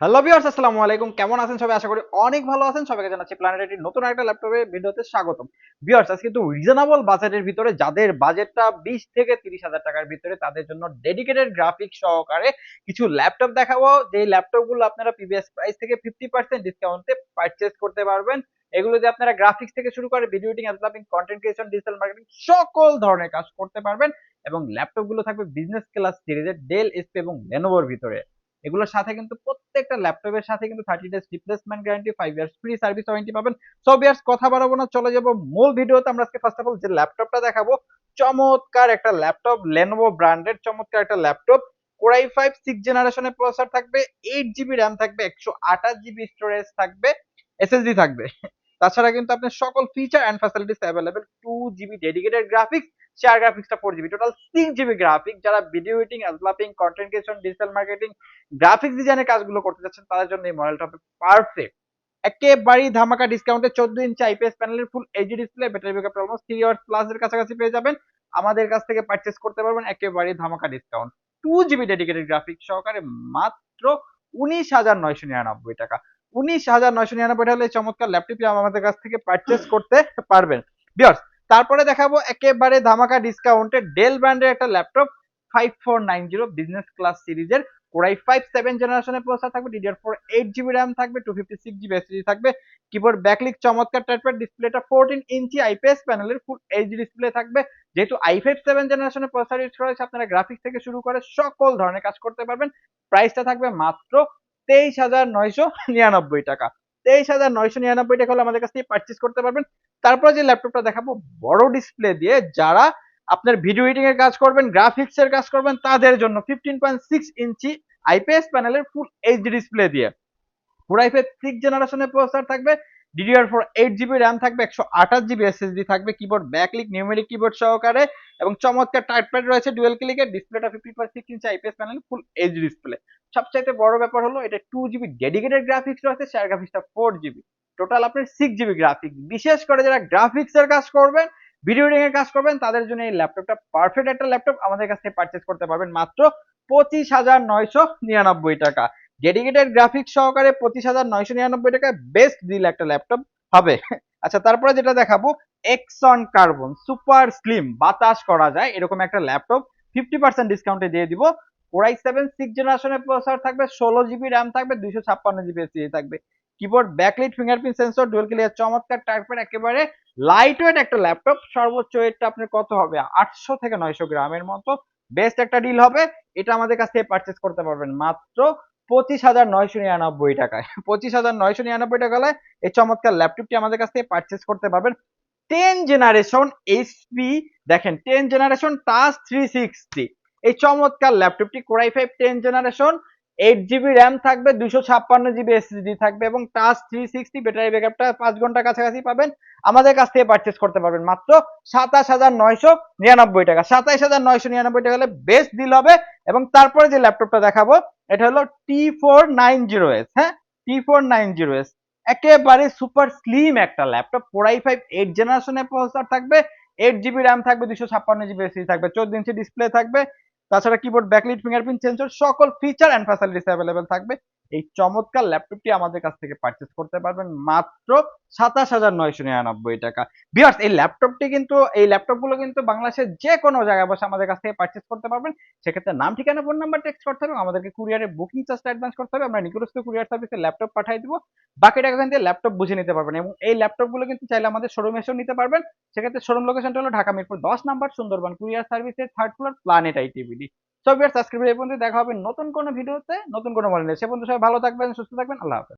Hello viewers আসসালামু আলাইকুম। কেমন আছেন সবাই? আশা করি অনেক ভালো আছেন। সবাইকে জানাচ্ছি প্ল্যানেটের নতুন একটা ল্যাপটপের ভিডিওতে স্বাগতম। ভিউয়ার্স আজকে কিন্তু রিজনেবল বাজেটের ভিতরে, যাদের বাজেটটা 20 থেকে 30 হাজার টাকার ভিতরে, তাদের জন্য ডেডিকেটেড গ্রাফিক্স সহকারে কিছু ল্যাপটপ দেখাবো। যে ল্যাপটপগুলো আপনারা প্রিভিয়াস প্রাইস থেকে 50% ডিসকাউন্টে পারচেজ করতে পারবেন। এগুলো দিয়ে আপনারা গ্রাফিক্স থেকে শুরু করে video editing developing content creation digital marketing সকল ধরনের কাজ করতে পারবেন। এবং ল্যাপটপগুলো থাকবে বিজনেস ক্লাস সিরিজের ডেল এসপি এবং লেনোভোর ভিতরে। এগুলোর সাথে কিন্তু প্রত্যেকটা ল্যাপটপের সাথে কিন্তু thirty days replacement guarantee five years free service warranty পাবেন। সব ইয়ার্স কথা বাড়াবো না, চলে যাব মূল ভিডিওতে। আমরা আজকে ফার্স্ট অফ অল যে ল্যাপটপটা দেখাবো, চমৎকার একটা ল্যাপটপ লেনোভো ব্র্যান্ডের চমৎকার একটা laptop. Core i five six জেনারেশনের প্রসেসর থাকবে এইট জিবি র্যাম থাকবে, একশো আঠাশ জিবি স্টোরেজ থাকবে এসএসডি থাকবে। তাছাড়া কিন্তু আপনার সকল feature and facilities available two GB dedicated graphics চার গ্রাফিক্সটা four GB total six GB graphic যারা video editing developing content creation digital marketing graphics ডিজাইনের কাজগুলো করতে যাচ্ছেন, তাদের জন্য এই মডেলটা হবে পারফেক্ট একেবারেই ধামাকা ডিসকাউন্টে চোদ্দ ইঞ্চি আইপিএস প্যানেলের full HD display battery backup almost three hours plus এর কাছাকাছি পেয়ে যাবেন। আমাদের কাছ থেকে পারচেস করতে পারবেন, একেবারেই ধামাকা discount two GB dedicated graphics সহকারে মাত্র উনিশ হাজার নয়শো নিরানব্বই টাকা। উনিশ হাজার নয়শো নিরানব্বই টাকা চমৎকার ল্যাপটপটি আমাদের কাছ থেকে পারচেস করতে পারবেন। বিয়ার্স তারপরে দেখাবো একেবারে ধামাকা ডিসকাউন্টে ডেল ব্র্যান্ডের একটা laptop five four nine zero business class সিরিজের কোরাই ফাইভ সেভেন জেনারেশনের প্রসেসর থাকবে DDR four eight GB RAM থাকবে two fifty six GB SSD থাকবে। কিবোর্ড ব্যাকলিক চমৎকার টাইপের ডিসপ্লেটা ফোরটিন ইঞ্চি আইপিএস প্যানেলের ফুল এইচডি ডিসপ্লে থাকবে। যেহেতু আই ফাইভ সেভেন জেনারেশনের প্রসেসর ইউজ করা হয়েছে, আপনারা গ্রাফিক্স থেকে শুরু করে সকল ধরনের কাজ করতে পারবেন। প্রাইসটা থাকবে মাত্র তেইশ হাজার নয়শো নিরানব্বই টাকা। তেইশ হাজার নয়শো নিরানব্বই টাকা হলে আমাদের কাছ থেকে পারচেস করতে পারবেন। তারপরে যে ল্যাপটপটা দেখাবো, বড় ডিসপ্লে দিয়ে যারা আপনার ভিডিও এডিটিং এর কাজ করবেন গ্রাফিক্স এর কাজ করবেন, তাদের জন্য fifteen point six inch IPS প্যানেলের ফুল এইচডি ডিসপ্লে দিয়ে। পুরো আইপিএস সিক্স জেনারেশনের প্রসেসর থাকবে DDR four eight GB RAM থাকবে, একশো আঠাশ জিবি এসএসডি থাকবে কিবোর্ড ব্যাকলিক নিউমেরিক কিবোর্ড সহকারে এবং চমৎকার টাইপপ্যাড রয়েছে ডুয়েল ক্লিকের ডিসপ্লেটা fifty point six inch IPS panel full HD display সবচাইতে বড় ব্যাপার হলো, এটা টু জিবি ডেডিকেটেড গ্রাফিক্স রয়েছে শেয়ার গ্রাফিক্সটা ফোর জিবি টোটাল আপনার সিক্স জিবি গ্রাফিক্স বিশেষ করে যারা গ্রাফিক্স এর কাজ করবেন ভিডিও এডিটিং এর কাজ করবেন, তাদের জন্য এই ল্যাপটপটা পারফেক্ট একটা ল্যাপটপ আমাদের কাছ থেকে পারচেস করতে পারবেন মাত্র পঁচিশ হাজার নয়শো নিরানব্বই টাকা। ডেডিকেটেড গ্রাফিক্স সহকারে পঁচিশ হাজার নয়শো নিরানব্বই টাকায় বেস্ট ডিল একটা ল্যাপটপ হবে। আচ্ছা তারপরে যেটা দেখাবো এক্সন কার্বন সুপার স্লিম বাতাস করা যায়, এরকম একটা ল্যাপটপ ফিফটি পার্সেন্ট ডিসকাউন্টে দিয়ে দিব। কোরাই সেভেন সিক্স জেনারেশনের প্রসেসর থাকবে, ষোলো জিবি র্যাম থাকবে, দুইশো ছাপ্পান্ন জিবি এসএসডি থাকবে। Keyboard backlit fingerprint sensor dual clear চমৎকার টাইপের একেবারে লাইট ওয়েট একটা ল্যাপটপ সর্বোচ্চ ওয়েটটা আপনার কত হবে? আটশো থেকে নয়শো গ্রামের মতো। বেস্ট একটা ডিল হবে, এটা আমাদের কাছ থেকে পারচেস করতে পারবেন মাত্র পঁচিশ হাজার নয়শো নিরানব্বই টাকায়। পঁচিশ হাজার নয়শো নিরানব্বই টাকা হলে এই চমৎকার ল্যাপটপটি আমাদের কাছ থেকে পারচেস করতে পারবেন। টেন জেনারেশন এইচপি দেখেন ten generation touch three sixty এই চমৎকার ল্যাপটপটি core i five ten generation eight GB RAM থাকবে দুশো ছাপ্পান্ন জিবি এসএসডি থাকবে এবং টাচ থ্রি সিক্সটি ব্যাটারি ব্যাকআপটা পাঁচ ঘণ্টা কাছাকাছি পাবেন। আমাদের কাছ থেকে পারচেস করতে পারবেন মাত্র সাতাশ হাজার নয়শো নিরানব্বই টাকা। সাতাইশ হাজার নয়শো নিরানব্বই টাকা হলে বেস্ট ডিল হবে এবং তারপরে যে ল্যাপটপটা দেখাবো, এটা হলো T four nine zero S হ্যাঁ? T four nine zero S একেবারে সুপার স্লিম একটা laptop core i five eight জেনারেশনের প্রসেসর থাকবে এইট জিবি র্যাম থাকবে দুশো ছাপ্পান্ন জিবি এসি থাকবে, চোদ্দ ইঞ্চি ডিসপ্লে থাকবে, তাছাড়া কিবোর্ড ব্যাকলিট ফিঙ্গারপ্রিন্ট সেন্সর সকল ফিচার অ্যান্ড ফ্যাসিলিটিস অ্যাভেলেবেল থাকবে। এই চমৎকার ল্যাপটপটি আমাদের কাছ থেকে পারচেস করতে পারবেন মাত্র সাতাশ হাজার নয়শো নিরানব্বই টাকা। বিয়ার্স এই ল্যাপটপটি কিন্তু, এই ল্যাপটপগুলো কিন্তু বাংলাদেশের যে কোনো জায়গায় বসে আমাদের কাছ থেকে পারচেস করতে পারবেন। সেক্ষেত্রে নাম, ঠিকানা ফোন নাম্বার টেক্সট করতে হবে আমাদেরকে কুরিয়ারের বুকিং চার্জটা অ্যাডভান্স করতে হবে। আমরা নিকটস্থ কুরিয়ার সার্ভিসে ল্যাপটপ পাঠিয়ে দিব। বাকি টাকা দিয়ে ল্যাপটপ বুঝে নিতে পারবেন এবং এই ল্যাপটপগুলো কিন্তু চাইলে আমাদের শোরুমে এসেও নিতে পারবেন। সেক্ষেত্রে শোরুম লোকেশনটা হলো ঢাকা মিরপুর দশ নাম্বার সুন্দরবন কুরিয়ার সার্ভিসের থার্ড ফ্লোর প্ল্যানেট আইটিভিডি সব সাবস্ক্রাইব এই পর্যন্ত দেখা হবে নতুন কোনো ভিডিওতে, নতুন কোনো মডেল সে পর্যন্ত সবাই ভালো থাকবেন, সুস্থ থাকবেন, আল্লাহ হাফেজ।